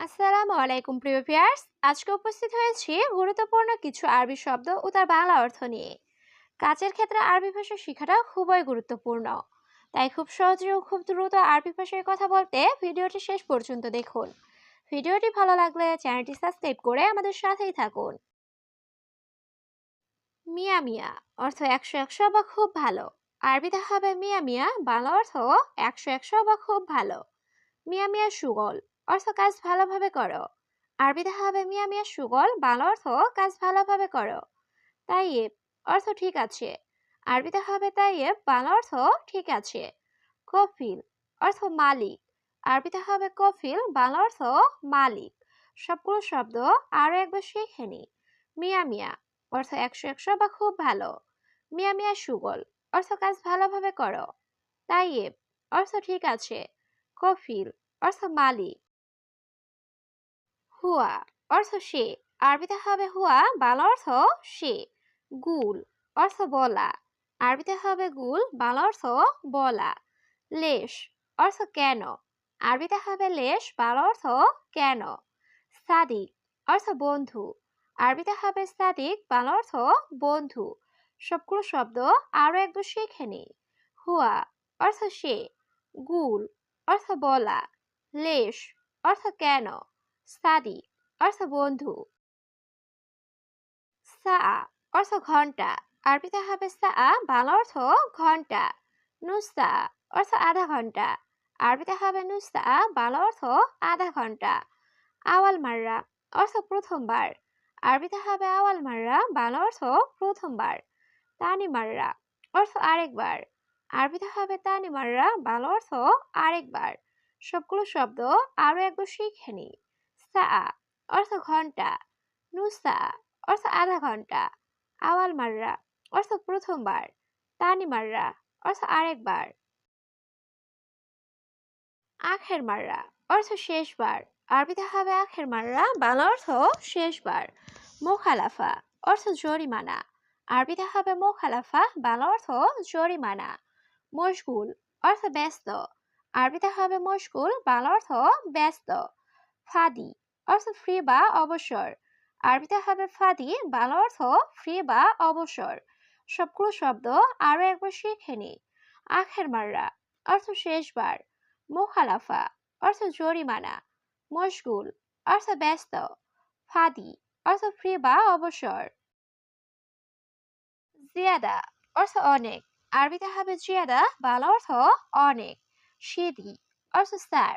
আসসালামু আলাইকুম, প্রিয় ভিউয়ার্স। আজকে উপস্থিত হয়েছি গুরুত্বপূর্ণ কিছু আরবি শব্দ ও তার বাংলা অর্থ নিয়ে। কাজের ক্ষেত্রে আরবি ভাষা শেখাটা খুবই গুরুত্বপূর্ণ। তাই খুব সহজে ও খুব দ্রুত আরবি ভাষায় কথা বলতে ভিডিওটি শেষ পর্যন্ত দেখুন। ভিডিওটি ভালো লাগলে চ্যানেলটি সাবস্ক্রাইব করে আমাদের সাথেই থাকুন। মিয়া মিয়া অর্থ একশো একশো বা খুব ভালো। আরবিতে হবে মিয়া মিয়া, বাংলা অর্থ একশো একশো বা খুব ভালো। মিয়া মিয়া সুগল। অর্থ কাজ ভালোভাবে করো। আরবিতে হবে মিয়া মিয়া সুগল, বাংলা অর্থ কাজ ভালোভাবে করো। তাইয়েব, অর্থ ঠিক আছে। আরবিতে হবে তাইয়েব, বাংলা অর্থ ঠিক আছে। কফিল, অর্থ মালিক। আরবিতে হবে কফিল, বাংলা অর্থ মালিক। সবগুলো শব্দ আরও একবার শিখে নি। মিয়া মিয়া, অর্থ একশো একশো বা খুব ভালো। মিয়া মিয়া সুগল, অর্থ কাজ ভালোভাবে করো। তাইয়েব, অর্থ ঠিক আছে। কফিল, অর্থ মালিক। হুয়া অর্থ সে। আরবিতে হবে হুয়া, বাংলা অর্থ সে। গুল অর্থ বলা। আরবিতে হবে গুল, বাংলা অর্থ বলা। লেশ অর্থ কেন? আরবিতে হবে লেশ, বাংলা অর্থ কেন? সাদিক অর্থ বন্ধু। আরবিতে হবে সাদিক, বাংলা অর্থ বন্ধু। সবগুলো শব্দ আরও একবার শিখে নি হুয়া অর্থ সে। গুল অর্থ বলা। লেশ অর্থ কেন? সাদি অর্থ বন্ধু। সা, অর্থ ঘণ্টা। আরবিতে হবে সা, বাংলা অর্থ ঘণ্টা। নুসা, অর্থ আধা ঘণ্টা। আরবিতে হবে নুসা, বাংলা অর্থ আধা ঘণ্টা। আওয়াল মাররা, অর্থ প্রথমবার। আরবিতে হবে আওয়াল মাররা, বাংলা অর্থ প্রথমবার। তানি মাররা, অর্থ আরেকবার। আরবিতে হবে তানি মাররা, বাংলা অর্থ আরেকবার। সবগুলো শব্দ আরও একবার শিখে নি। সা অর্থ ঘণ্টা, নুসা, অর্থ আধা ঘণ্টা, আওয়াল মাররা, অর্থ প্রথমবার, তানি মাররা, অর্থ আরেকবার। আখের মাররা, অর্থ শেষবার, আরবিতে হবে আখের মাররা, বাংলা অর্থ শেষবার। মোখালাফা, অর্থ জরিমানা, আরবিতে হবে মোখালাফা, বাংলা অর্থ জরিমানা। মশগুল, অর্থ ব্যস্ত, আরবিতে হবে মশগুল, বাংলা অর্থ ব্যস্ত। ফাদি অর্থ ফ্রি বা অবসর। আরবিতে হবে ফাদি, বাংলা অর্থ ফ্রি বা অবসর। সবগুলো শব্দ আরও একবার শিখে নি আখের মাররা, অর্থ শেষবার। মোখালাফা, অর্থ জরিমানা। মশগুল, অর্থ ব্যস্ত। ফাদি, অর্থ ফ্রি বা অবসর। জিয়াদা, অর্থ অনেক। আরবিতে হবে জিয়াদা, বাংলা অর্থ অনেক। সিদি, অর্থ স্যার।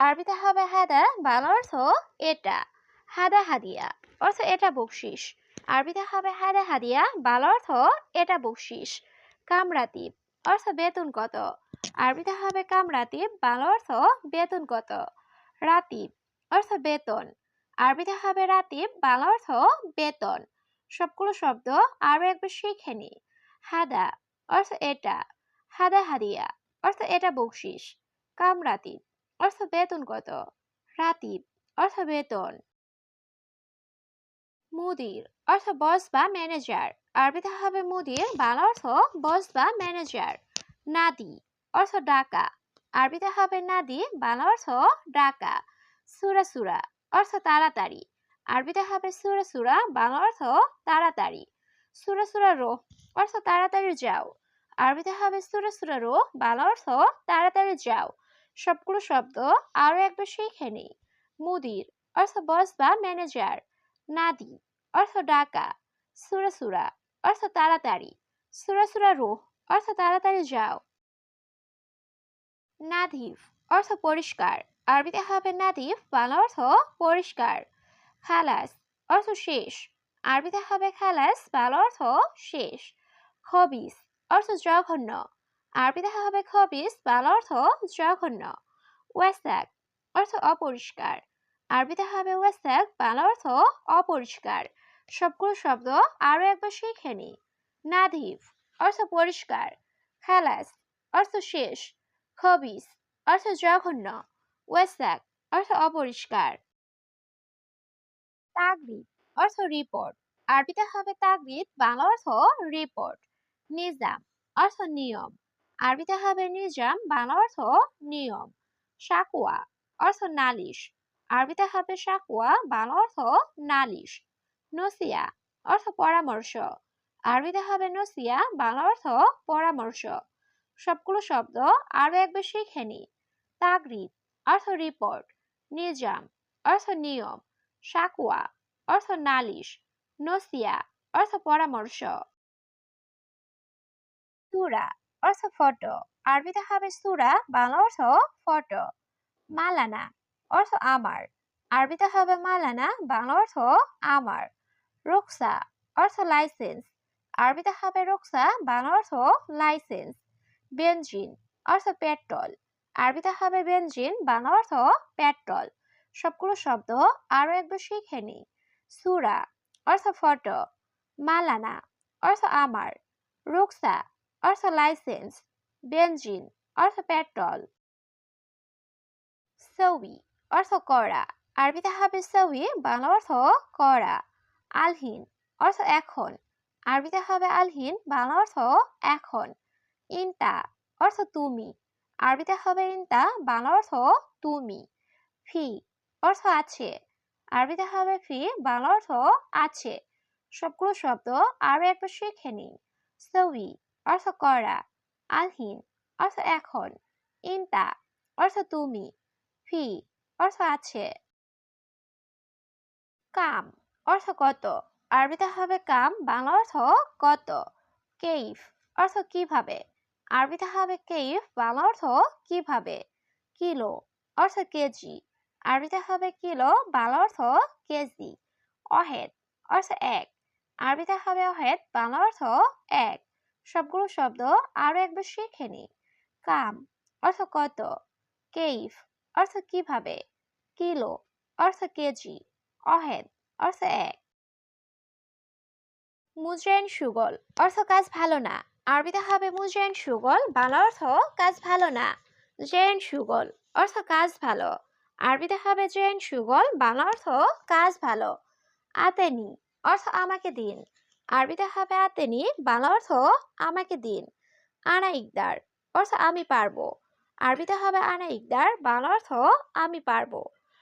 আরবিতে হবে হাদা বাংলা অর্থ এটা, হাদা হাদিয়া, অর্থ এটা বকশিস। আরবিতে হবে হাদা হাদিয়া বাংলা অর্থ এটা বকশিস। কামরাতিব অর্থ বেতন কত? আরবিতে হবে কামরাতিব বাংলা অর্থ বেতন কত? রাতিব অর্থ বেতন। আরবিতে হবে রাতিব বাংলা অর্থ বেতন। সবগুলো শব্দ আরও একবার শিখে নি। হাদা, অর্থ এটা, হাদা হাদিয়া, অর্থ এটা বকশিস। কামরাতিব অর্থ বেতন কত? রাতিব অর্থ বেতন মুদির, অর্থ বস বা ম্যানেজার আরবিতে হবে মুদির, বাংলা অর্থ বস বা ম্যানেজার নাদি, অর্থ ডাকা। আরবিতে হবে নাদি, বাংলা অর্থ ডাকা। সুরা সুরা, অর্থ তাড়াতাড়ি। আরবিতে হবে সুরা সুরা, বাংলা অর্থ তাড়াতাড়ি। সুরা সুরা রো, অর্থ তাড়াতাড়ি যাও। আরবিতে হবে সুরা সুরা রো, বাংলা অর্থ তাড়াতাড়ি যাও। সবগুলো শব্দ আরও একবার শিখে নেই। মুদির অর্থ বস বা ম্যানেজার নাদি অর্থ ডাকা, সুরা সুরা অর্থ তাড়াতাড়ি, সুরা সুরা রো অর্থ তাড়াতাড়ি যাও। নাধিফ অর্থ পরিষ্কার, আরবিতে হবে নাদিফ, বাংলা অর্থ পরিষ্কার। খালাস অর্থ শেষ, আরবিতে হবে খালাস, বাংলা অর্থ শেষ। খবিস অর্থ জঘন্য আরবিতে হবে খবিস বাংলা অর্থ জঘন্য। ওয়াসাক অর্থ অপরিষ্কার। আরবিতে হবে ওয়াসাক বাংলা অর্থ অপরিষ্কার। সবগুলো শব্দ আরও একবার শিখে নি। নাধিফ অর্থ পরিষ্কার। খালাস অর্থ শেষ। খবিস অর্থ জঘন্য। ওয়েসাক অর্থ অপরিষ্কার। তাগরিদ অর্থ রিপোর্ট আরবিতে হবে তাগরিদ বাংলা অর্থ রিপোর্ট নিজাম অর্থ নিয়ম। আরবিতে হবে নিজাম, বাংলা অর্থ নিয়ম। সাকুয়া অর্থ নালিশ। আরবিতে হবে সাকুয়া বাংলা অর্থ নালিশ। নসিয়া, অর্থ পরামর্শ। আরবিতে হবে নসিয়া, বাংলা অর্থ পরামর্শ। সবগুলো শব্দ আরও একবার শিখে নি তাগরিদ, অর্থ রিপোর্ট নিজাম, অর্থ নিয়ম। সাকুয়া অর্থ নালিশ। নসিয়া, অর্থ পরামর্শ। সুরা অর্থ ফটো। আরবিতে হবে সুরা, বাংলা অর্থ ফটো। মালানা, অর্থ আমার। আরবিতে হবে মালানা, বাংলা অর্থ আমার। রুকসা, অর্থ লাইসেন্স। আরবিতে হবে রুকসা, বাংলা অর্থ লাইসেন্স। বেঞ্জিন অর্থ পেট্রোল। আরবিতে হবে বেঞ্জিন বাংলা অর্থ পেট্রোল। সবগুলো শব্দ আরও একবার শিখে নি সুরা, অর্থ ফটো। মালানা, অর্থ আমার। রুকসা অর্থ লাইসেন্স বেঞ্জিন অর্থ পেট্রোল সৌই অর্থ করা আরবিতে হবে সৌই বাংলা অর্থ করা আলহিন, অর্থ এখন। আরবিতে হবে আলহিন, বাংলা অর্থ এখন। ইনতা অর্থ তুমি। আরবিতে হবে ইনতা বাংলা অর্থ তুমি। ফি, অর্থ আছে। আরবিতে হবে ফি, বাংলা অর্থ আছে। সবগুলো শব্দ আরও একবার শিখে নিন। সৌই অর্থ করা, আলহিন, অর্থ এখন, ইনতা, অর্থ তুমি, ফি, অর্থ আছে। কাম, অর্থ কত, আরবিতে হবে কাম, বাংলা অর্থ কত, কেইফ, অর্থ কীভাবে, আরবিতে হবে কেইফ, বাংলা অর্থ কীভাবে, কিলো, অর্থ কেজি, আরবিতে হবে কিলো, বাংলা অর্থ কেজি, অহেদ, অর্থ এক, আরবিতে হবে অহেদ, বাংলা অর্থ এক। সবগুলো শব্দ আরও একবার শিখে নি। কাম, অর্থ কত? কেইফ, অর্থ কীভাবে? কিলো, অর্থ কেজি। অহেদ, অর্থ এক। মুজরাইন সুগল, অর্থ কাজ ভালো না। আরবিতে হবে মুজরাইন সুগল, বাংলা অর্থ কাজ ভালো না। জেন সুগল, অর্থ কাজ ভালো। আরবিতে হবে জেন সুগল, বাংলা অর্থ কাজ ভালো। আতেনি, অর্থ আমাকে দিন। আরবিতে হবে আতেনি বাংলা অর্থ আমাকে দিন, আনা ইকদার, অর্থ আমি পারব। আরবিতে হবে আনা ইকদার, বাংলা অর্থ আমি পারব।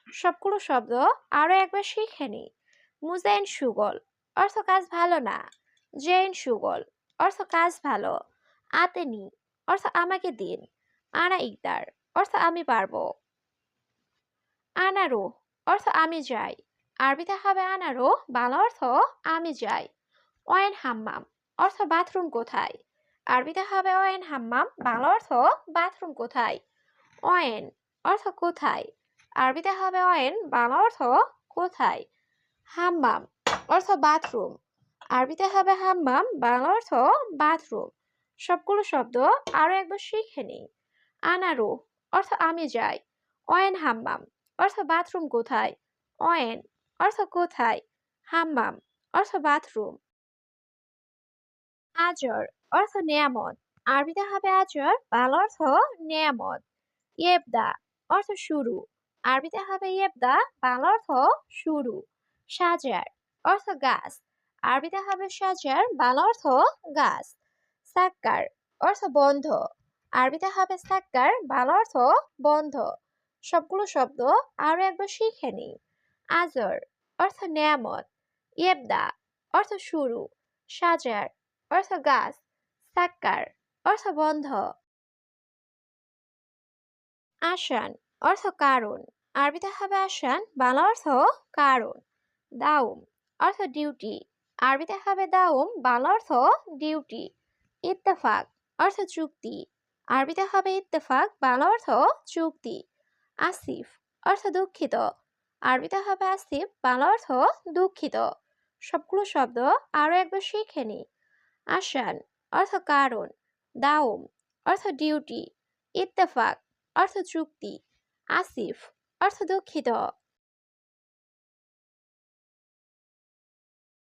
সবগুলো শব্দ আরও একবার শিখে নি মুজাইন সুগল, অর্থ কাজ ভালো না। জেন সুগল, অর্থ কাজ ভালো। আতেনি অর্থ আমাকে দিন, আনা ইকদার, অর্থ আমি পারব। আনারো অর্থ আমি যাই। আরবিতে হবে আনারো বাংলা অর্থ আমি যাই। ওয়েন হাম্মাম। অর্থ বাথরুম কোথায়? আরবিতে হবে ওয়েন হাম্মাম, বাংলা অর্থ বাথরুম কোথায়? ওয়েন অর্থ কোথায়? আরবিতে হবে ওয়েন বাংলা অর্থ কোথায়? হাম্মাম অর্থ বাথরুম। আরবিতে হবে হাম্মাম, বাংলা অর্থ বাথরুম। সবগুলো শব্দ আরও একবার শিখে নিই। আনারু অর্থ আমি যাই। ওয়েন হাম্মাম অর্থ বাথরুম কোথায়? ওয়েন অর্থ কোথায়? হাম্মাম অর্থ বাথরুম। আজর অর্থ নিয়ামত। আরবিতে হবে আজর, বাংলা অর্থ নিয়ামত। ইয়েবদা অর্থ শুরু। আরবিতে হবে ইয়েবদা, বাল অর্থ শুরু। সাজার অর্থ গাছ। আরবিতে হবে সাজার, বাংলা অর্থ গাছ। সাক্কার অর্থ বন্ধ। আরবিতে হবে সাক্কার, বাল অর্থ বন্ধ। সবগুলো শব্দ আরও একবার শিখে নি আজর অর্থ নিয়ামত। ইয়েবদা অর্থ শুরু। সাজার অর্থ গাছ সাক্কার অর্থ বন্ধ। আসান, অর্থ কারণ। আরবিতে হবে আসান, বাংলা অর্থ কারণ। দাউম, অর্থ ডিউটি। আরবিতে হবে দাউম, বাংলা অর্থ ডিউটি। ইত্তেফাক, অর্থ চুক্তি। আরবিতে হবে ইত্তেফাক, বাংলা অর্থ চুক্তি। আসিফ, অর্থ দুঃখিত। আরবিতে হবে আসিফ, বাংলা অর্থ দুঃখিত। সবগুলো শব্দ আরও একবার শিখে নি। আসান অর্থ কারণ দাওম অর্থ ডিউটি ইত্তেফাক অর্থ চুক্তি আসিফ অর্থ দুঃখিত।